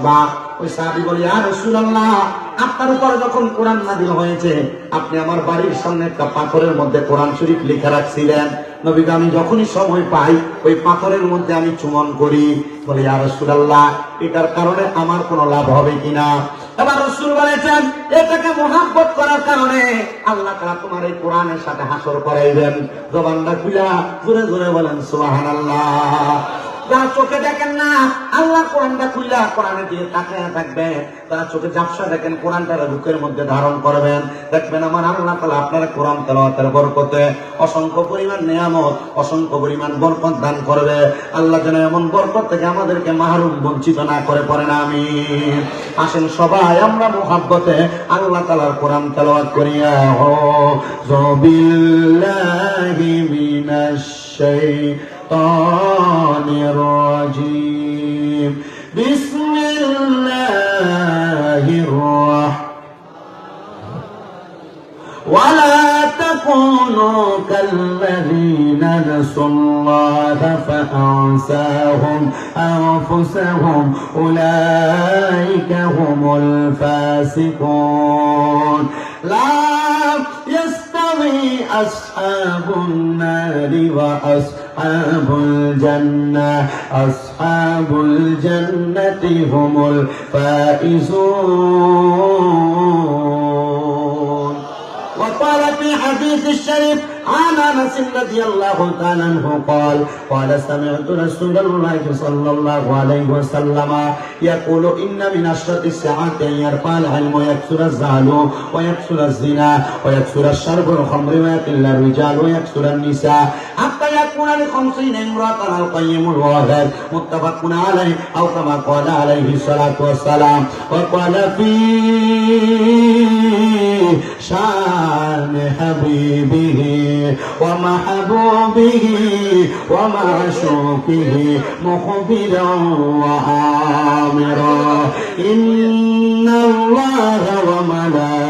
বসবা ওই সাহাবি বলি আর রসুল্লাহ আপনার উপরে যখন কোরআন নাদিল হয়েছে, আপনি আমার বাড়ির সামনে একটা পাথরের মধ্যে কোরআন শরীফ লেখা রাখছিলেন। নবীকে আমি যখনই সময় পাই, ওই পাথরের মধ্যে আমি চুমন করি। বলি আর রসুল্লাহ এটার কারণে আমার কোনো লাভ হবে কিনা এবার রসুল বলেছেন, এটাকে মহাব্বত করার কারণে আল্লাহ তারা তোমার এই কোরআনের সাথে হাসর করাইবেন। জবানটা খুলা জোরে জোরে বলেন সুবাহান আল্লাহ যারা চোখে দেখেন না আপনার কোরআনটা খুললে আর কোরআনের দিকে তাকায় থাকবেন তারা চোখে ঝাপসা দেখেন, কোরআনটা বুকের মধ্যে ধারণ করবেন। দেখবেন আমার আল্লাহ তালা আপনার কোরআন তেলাওয়াতের বরকতে অসংখ্য পরিমাণ নিয়ামত, অসংখ্য পরিমাণ বরকত দান করবে। আল্লাহ যেন এমন বরকত থেকে আমাদেরকে মাহরুম বঞ্চিত না করে পড়ে না আমি আসেন সবাই, আমরা মোহাব্বতে আল্লাহ তালার কোরআন তেলাওয়াত করিয়া হো জবিল্লাহি মিনাশ শাইতানির فأنساهم أنفسهم. أولئك هم الفاسقون. لا يستوي أصحاب النار وأصحاب الجنة. أصحاب الجنة هم الفائزون. وقال في حديث الشريف عن انس رضي الله تعالى عنه قال قال سمعت رسول الله صلى الله عليه وسلم يقول ان من اشرط الساعات ان يرفع العلم ويكثر الزعل ويكثر الزنا ويكثر الشرب والخمر ويقل الرجال ويكثر النساء حتى يكون لخمسين امرأة القيم الواهب متفق عليه أو كما قال عليه الصلاة والسلام وقال في شان حبيبه ومحبوبه ومعشوقه مخبرا وآمرا إن الله وملائكته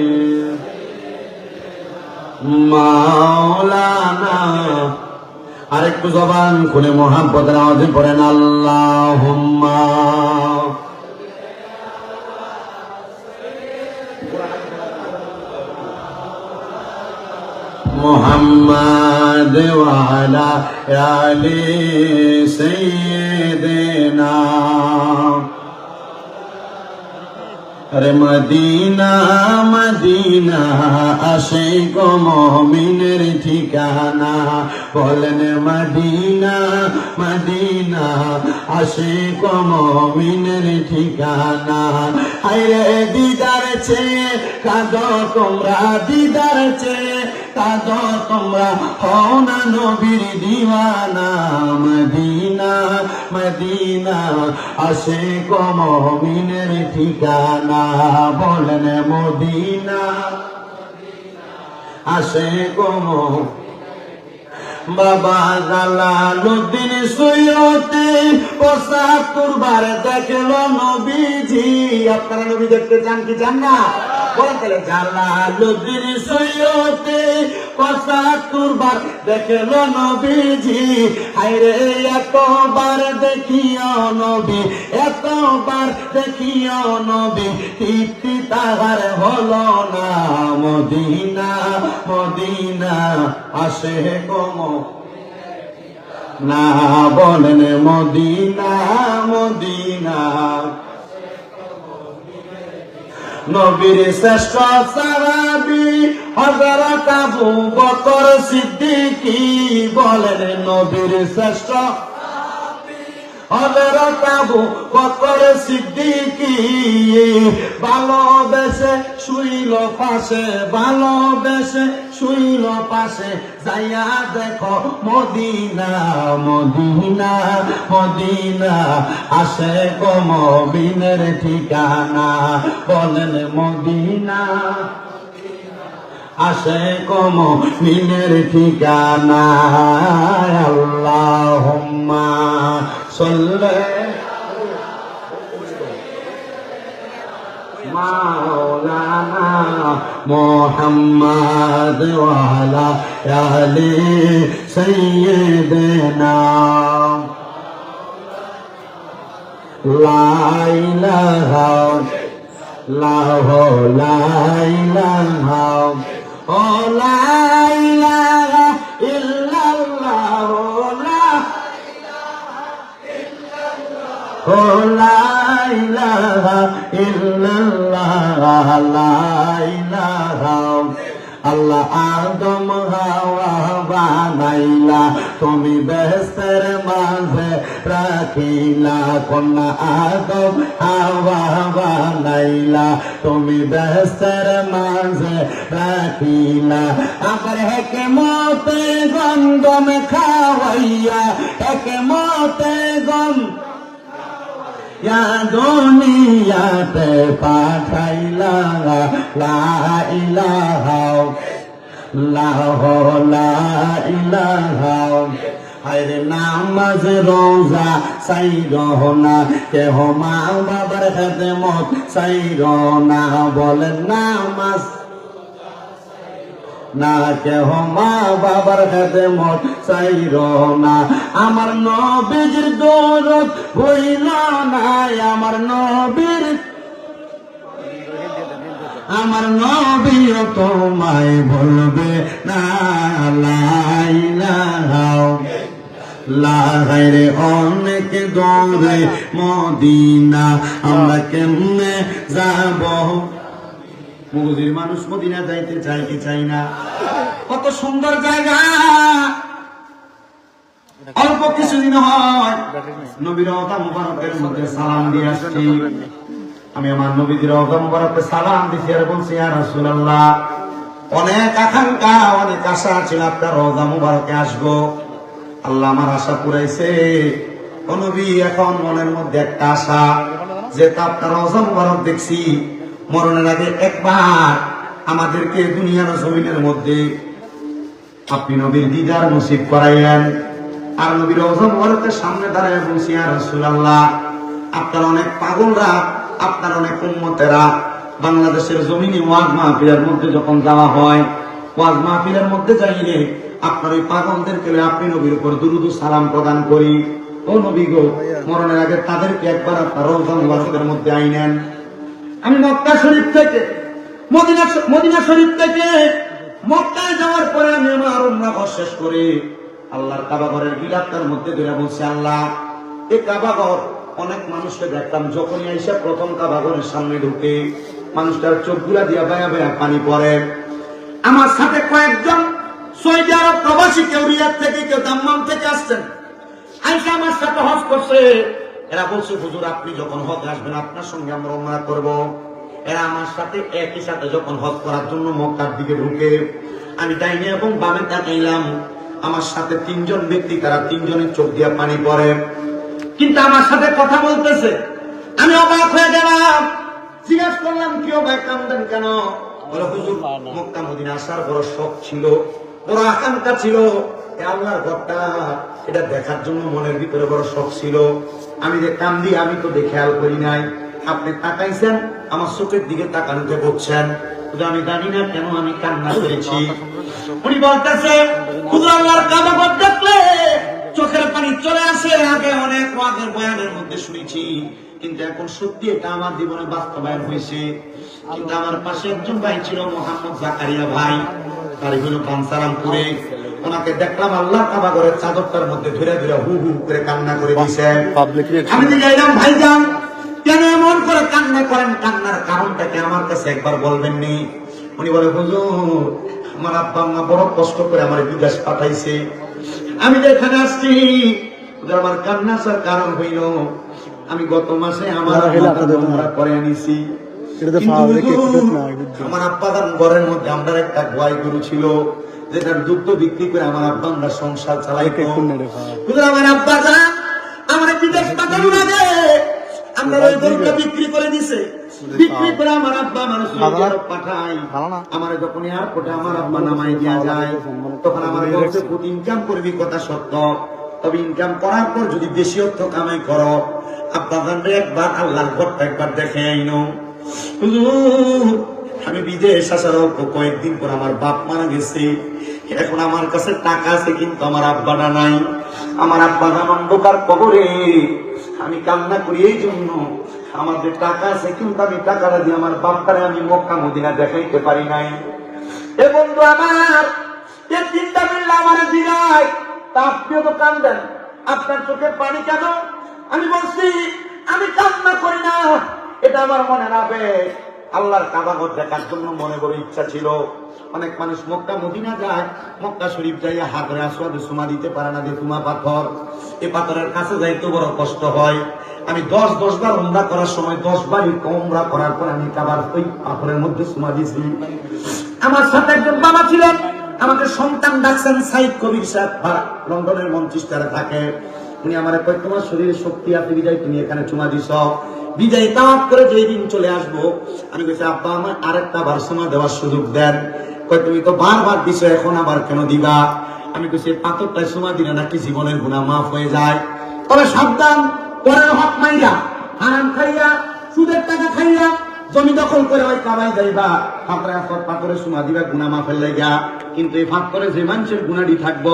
মাওলানা। আরেকটু জবান খুলে মোহাম্মতের আওয়াজে পড়েন আল্লাহ মোহাম্মদ আলী সৈদিনা রে মদিনা মদিনা, আসে গো মমিনের ঠিকানা। বলেন মদিনা মদিনা, আসে গো মমিনের ঠিকানা। আইরে দিদার চেয়ে, কাঁদ তোমরা দিদার চেয়ে। কাদ তোমরা হও না নবীর দিওয়ানা, মদিনা মদিনা আসে গো মমিনের ঠিকানা, বলেন মদিনা। আসে গো বাবা জালালুদ্দিন সৈয়দে পঁচাত্তর বার দেখল নবীজি। আপনারা নবী দেখতে চান কি চান না? বলেন তাহলে জালালুদ্দিন সৈয়দে পঁচাত্তর বার দেখল নবীজি। হাইরে এতবার দেখিও নবী, এতবার দেখিও নবী তৃপ্তি তাহার হলো না মদিনা মদিনা, আসে কম না বলেন মদিনা মদিনা। নবীর শ্রেষ্ঠ সারাবি হজরত আবু বকর সিদ্দিকি বলেন, নবীর শ্রেষ্ঠ হজরত আবু বকর সিদ্দিকি ভালোবেসে শুইল পাশে, ভালোবেসে শুইল পাশে, যাইয়া দেখো মদিনা মদিনা মদিনা। আসে কমবিনের ঠিকানা, বলেন মদিনা। আসে কম মিনের ঠিকানা, আল্লাহুম্মা সাল্লি মাওলানা মুহাম্মদ ওয়ালা আলি সাইয়্যিদিনা। লা ইলাহা লাহ লাইলাহা ও লাইলাহা। ইল্লাল্লাহ ও লাইলাহা ইল্লাল্লাহ লাইলাহা আল্লাহ আদম হাওয়া বানাইলা, তুমি বেস্তের মাঝে রাখিলা। কন্যা আদম হাওয়া বানাইলা, তুমি বেস্তের মাঝে রাখিলা। আবার হেকে মতে গন্ধম খাওয়াইয়া হেকে মতে গম ইয়া দুনিয়াতে পাঠাইলা লা ইলাহা, লাহ, লা ইলাহা। হায়রে নামাজ, রোজা সাই রহনা কেহ মা বাবার হাতে মত সাই রহনা বলেন নামাজ না, কেহ মা বাবার হাতে মত চাইর না। আমার নবীর দৌলত হইল না আমার নবীর আমার নবীও তোমায় বলবে, না লাইলাহাও লাগাইরে অনেক দৌড়ে মদিনা, আমরা কেমনে যাব? মগজির মানুষ মদিনা যাইতে চাই কি চাই না। কত সুন্দর জায়গা। অল্প কিছুদিন হয়। নবীর মুবারকের মধ্যে সালাম দিয়ে আসছি। আমি আমার নবীদের অতা সালাম দিছি আর বলছি আর রাসূলুল্লাহ, অনেক আকাঙ্ক্ষা, অনেক আশা ছিল আপনার রওজা মুবারকে আসব। আল্লাহ আমার আশা পুরাইছে। ও এখন মনের মধ্যে একটা আশা যে তা আপনার রওজা মুবারক দেখছি। মরণের আগে একবার আমাদেরকে দুনিয়ার জমিনের মধ্যে আপনি নবীর দিদার নসিব করাইলেন। আর নবীর ওজন বরকের সামনে দাঁড়ায় বলছি আর আপনার অনেক পাগলরা, আপনার অনেক উম্মতেরা বাংলাদেশের জমিনে ওয়াজ মাহফিলের মধ্যে যখন যাওয়া হয়, ওয়াজ মাহফিলের মধ্যে যাইলে আপনার ওই পাগলদেরকে আপনি নবীর উপর দুরুদ সালাম প্রদান করি। ও নবী গো, মরণের আগে তাদেরকে একবার আপনার রওজা মুবারকের মধ্যে আইনেন। আমি মক্কা শরীফ থেকে, মদিনা মদিনা শরীফ থেকে মক্কায় যাওয়ার পরে আমি আমার উমরা ঘর শেষ করে। আল্লাহর কাবাঘরের বিলাপটার মধ্যে ধরে বলছি, আল্লাহ এই কাবাঘর অনেক মানুষকে দেখতাম যখনই আইসা প্রথম কাবাঘরের সামনে ঢুকে মানুষটার চোখগুলা দিয়া বায়া বায়া পানি পড়ে। আমার সাথে কয়েকজন আরব প্রবাসী কেউ রিয়াদ থেকে, কেউ দাম্মাম থেকে আসছেন। আইসা আমার সাথে হজ করছে। এরা বলছে, হুজুর, আপনি যখন হজ আসবেন, আপনার সঙ্গে আমরা উমরা করব। এরা আমার সাথে একই সাথে যখন হজ করার জন্য মক্কার দিকে ঢুকে। আমি ডাইনে এবং বামে তাকাইলাম। আমার সাথে তিনজন ব্যক্তি, তারা তিনজনের চোখ দিয়ে পানি পড়ে। কিন্তু আমার সাথে কথা বলতেছে। আমি অবাক হয়ে গেলাম। জিজ্ঞাসা করলাম, কি অবাক কান্দেন কেন? হুজুর, মক্কা, মদিনা আসার বড় শখ ছিল, বড় আকাঙ্ক্ষা ছিল। আল্লাহর ঘরটা, এটা দেখার জন্য মনের ভিতরে বড় শখ ছিল। আমি যে কান্দি, আমি তো দেখে খেয়াল করি নাই। আপনি তাকাইছেন, আমার চোখের দিকে তাকানোতে বলছেন আমি জানি না কেন আমি কান্না করেছি। উনি বলতেছে হুজুর আল্লাহর কাবা দেখলে চোখের পানি চলে আসে। আগে অনেক ওয়াজের বয়ানের মধ্যে শুনেছি। কিন্তু এখন সত্যি এটা আমার জীবনে বাস্তবায়ন হয়েছে। কিন্তু আমার পাশে একজন ভাই ছিল, মোহাম্মদ জাকারিয়া ভাই। তার হলো পানসারামপুরে ওনাকে দেখলাম আল্লাহ কাবা ঘরের চাদরটার মধ্যে ধরে ধরে হু হু করে কান্না করে দিছে। আমি যে যাইলাম ভাইজান কেন এমন করে কান্না করেন? কান্নার কারণটা কি আমার কাছে একবার বলবেন নি উনি বলে হুজুর আমার আব্বা আম্মা বড় কষ্ট করে আমার বিদেশ পাঠাইছে। আমি যে এখানে আসছি আমার কান্না আসার কারণ হইল আমি গত মাসে আমার করে আনিছি? আমার আব্বাদার ঘরের মধ্যে আমরা একটা গোয়াই গরু ছিল। যেটার দুগ্ধ বিক্রি করে আমার আব্বা আমরা সংসার চালাইতো। আমার আব্বা যান আমার বিদেশ পাঠানো লাগে আমরা ওই গরুটা বিক্রি করে দিছে। বিক্রি করে আমার আব্বা আমার পাঠাই আমার যখন এয়ারপোর্টে আমার আব্বা নামাই দেওয়া যায় তখন আমার বলছে খুব ইনকাম করবি কথা সত্য। তবে ইনকাম করার পর যদি বেশি অর্থ কামাই করো আব্বা জানবে একবার আল্লাহর ঘরটা একবার দেখে আইনো। আমি বিদেশ আসার অল্প কয়েকদিন পর আমার বাপ মারা গেছে। এখন আমার কাছে টাকা আছে, কিন্তু আমার আব্বাটা নাই। আমার আব্বা জান অন্ধকার কবরে। আমি কান্না করি এই জন্য। আমার যে টাকা আছে, কিন্তু আমি টাকাটা দিয়ে আমার বাপটারে আমি মক্কা মদিনা দেখাইতে পারি নাই। এ বন্ধু আমার চিন্তা করলে আমার তা আপনিও তো কান্দেন। আপনার চোখে পানি কেন? আমি বলছি, আমি কান্না করি না। এটা আমার মনে রাবে আল্লাহর কাবাগর দেখার জন্য মনে করে ইচ্ছা ছিল। অনেক মানুষ মক্কা মদিনা যায়, মক্কা শরীফ যাইয়া হাতরে আসোয়াদে সুমা দিতে পারে না যে তুমা পাথর। এই পাথরের কাছে যাইতে বড় কষ্ট হয়। আমি দশ দশ বার উমরা করার সময় দশ বারই উমরা করার পর আমি কাবার ওই পাথরের মধ্যে সুমা দিয়েছি। আমার সাথে একজন বাবা ছিলেন আমাকে সন্তান ডাকছেন সাইদ কবির সাহেব। লন্ডনের মঞ্চিস্টারে থাকে। উনি আমার কয়, তোমার শরীরে শক্তি আছে বিজয় তুমি এখানে চুমা দিছ। বিজয় তাওয়াত করে যেই দিন চলে আসব, আমি কইছি আব্বা, আমার আরেকটা বার সময় দেওয়ার সুযোগ দেন। কয়, তুমি তো বারবার দিছো, এখন আবার কেন দিবা? আমি কইছি পাথরটায় সময় দিলে নাকি জীবনের গুণা মাফ হয়ে যায়। তবে সাবধান, পরের হক মাইরা, হারাম খাইয়া, সুদের টাকা খাইয়া, জমি দখল করে ওই কামাই যাইবা। ফাঁকরে আসর পাথরে সুমা দিবা গুনা মাফের লাইগা কিন্তু এই ফাঁক করে যে মানুষের গুণাডি থাকব,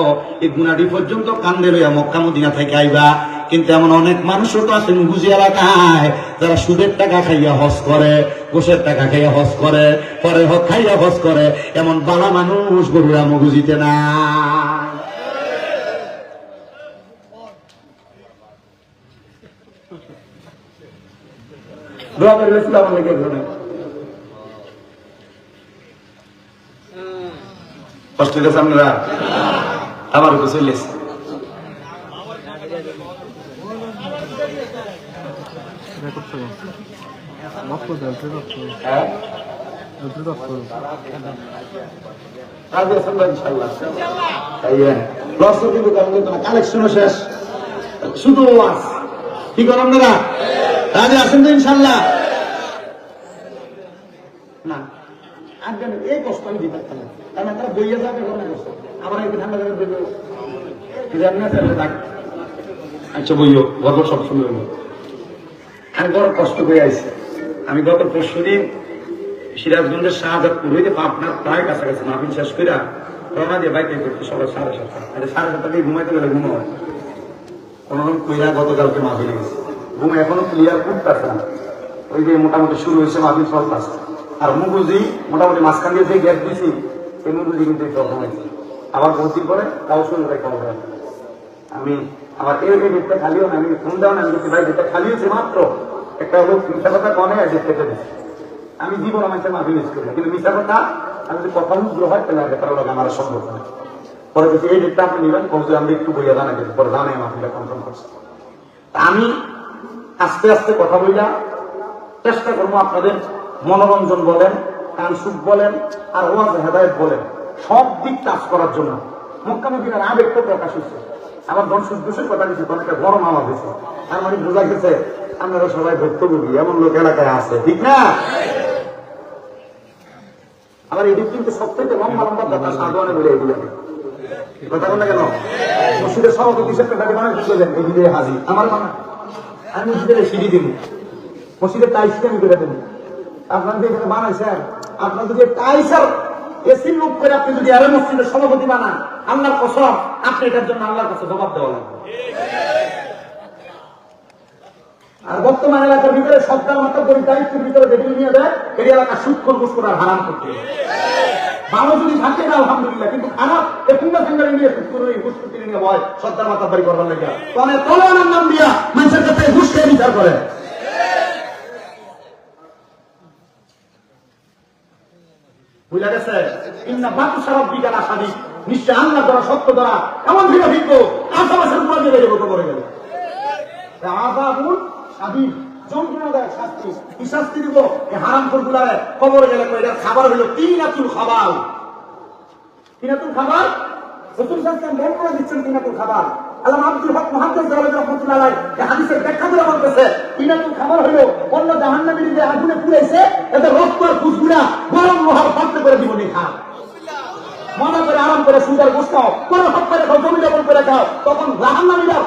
এই গুণাডি পর্যন্ত কান্দে লইয়া মক্কা, মদিনা থেকে আইবা। কিন্তু এমন অনেক মানুষও তো আছে মুগুজি এলাকায়, যারা সুদের টাকা খাইয়া হজ করে গোসের টাকা খাইয়া হজ করে, পরে হক খাইয়া হজ করে, এমন বালা মানুষ গরুরা মগুজিতে না আমার তো চলেছে করতে হবে। মাফ করে দাও। হ্যাঁ? হবে। রাজি আছেন তো ইনশাল্লাহ তাই লস কিন্তু কারণ কিন্তু না। কালেকশনও শেষ। শুধু ওয়াজ কি করেন আপনারা? রাজি আছেন তো ইনশাল্লাহ না। আজকাল এই কষ্ট আমি দিতে পারতাম না। কারণ তারা বইয়ে যাবে ঘরে কষ্ট আবার একটু ঠান্ডা করে দেবে জানি না তাহলে আচ্ছা বইও। গর্ব সব শুনে আমি বড় কষ্ট করে আইছি। আমি গত পরশু দিন সিরাজগঞ্জের শাহজাদপুর হইতে পাবনার প্রায় কাছাকাছি মাহফিল শেষ করে রওনা দিয়ে বাইকে করতে সবাই সাড়ে সাতটা। সাড়ে সাতটা দিয়ে ঘুমাইতে গেলে ঘুমো হয়। কোনোরকম কইরা গতকালকে মাহফিলে গেছে। ঘুম এখনও ক্লিয়ার করতেছে না। ওই যে মোটামুটি শুরু হয়েছে, মাহফিল চলতেছে। আর মুগুজি মোটামুটি মাঝখান দিয়ে যে গ্যাপ দিছি সেই মুগুজি কিন্তু একটু ঘুমাইছে আবার বহুদিন পরে তাও করে খবর হয় আমি আমার এই খালিও না আমি ফোন দেওয়া না আমি ভাই খালি হয়েছে মাত্র। একটা লোক মিথ্যা কথা কনে কেটে দিচ্ছে আমি জীবন আমার মাফি মিস করি কিন্তু মিথ্যা কথা, আমি যদি কথা উগ্র হয় তাহলে আর ব্যাপার লোক আমার সম্ভব না। পরে বলছি এই ডেটটা আপনি নেবেন কমসে আমি একটু বইয়া জানা গেছে পরে জানাই মাফিটা কনফার্ম করছে। আমি আস্তে আস্তে কথা বইলা চেষ্টা করব আপনাদের মনোরঞ্জন বলেন, কান সুখ বলেন, আর ওয়াজ, হেদায়ত বলেন। সব দিক কাজ করার জন্য। মক্কামুদ্দিনের আবেগটা প্রকাশ হয়েছে আমার ধন সুদ্দোষের কথা দিচ্ছে অনেকটা গরম আমার দিচ্ছে তার মানে বোঝা গেছে আপনারা সবাই ভুক্তভোগী, এমন লোক এলাকায় আছে, ঠিক না? আবার এদিক কিন্তু সবথেকে লম্বা লম্বা কথা সাধনে বলে এগুলো কথা বলে কেন? মসজিদের সভাপতি হিসেবে মানে বুঝলেন এই দিকে হাজির আমার মানা আমি মসজিদের সিঁড়ি দিব। মসজিদের টাইসকে আমি করে দেবো? আপনার এখানে বানাইছেন আপনার যদি টাইসার এসি মুখ করে আপনি যদি আরে মসজিদের সভাপতি বানান, আল্লাহর কসম, আপনি এটার জন্য আল্লাহর কাছে জবাব দেওয়া লাগবে। আর বর্তমান এলাকার ভিতরে সরকার মাত্র করে ভিতরে যেগুলো নিয়ে দেয় এই এলাকা সুদ করবুস করার হারাম করতে ভালো যদি থাকে না আলহামদুলিল্লাহ, কিন্তু খারাপ, এ ফিঙ্গার নিয়ে নিয়ে মাথা বাড়ি করবার আনার নাম দিয়া মানুষের কাছে বিচার করে। গেছে? ইন্না বাতু সারাপ বিজ্ঞান আসাদি। নিশ্চয় দ্বারা, সত্য দ্বারা, এমন ভিড় ভিড় আশেপাশের লেগে করে গেল। সাদিদ যন্ত্রণাদায়ক শাস্তি। কি শাস্তি দিব এই হারাম ফুলগুলারে কবরে গেলে এটার খাবার হইল তিনাতুল খাবার তিনাতুল খাবার? রসুল সাল্লাম বের করে দিচ্ছেন তিনাতুল খাবার। করে মনে করে আরাম করে করে খাও, তখন জাহান্নামীরা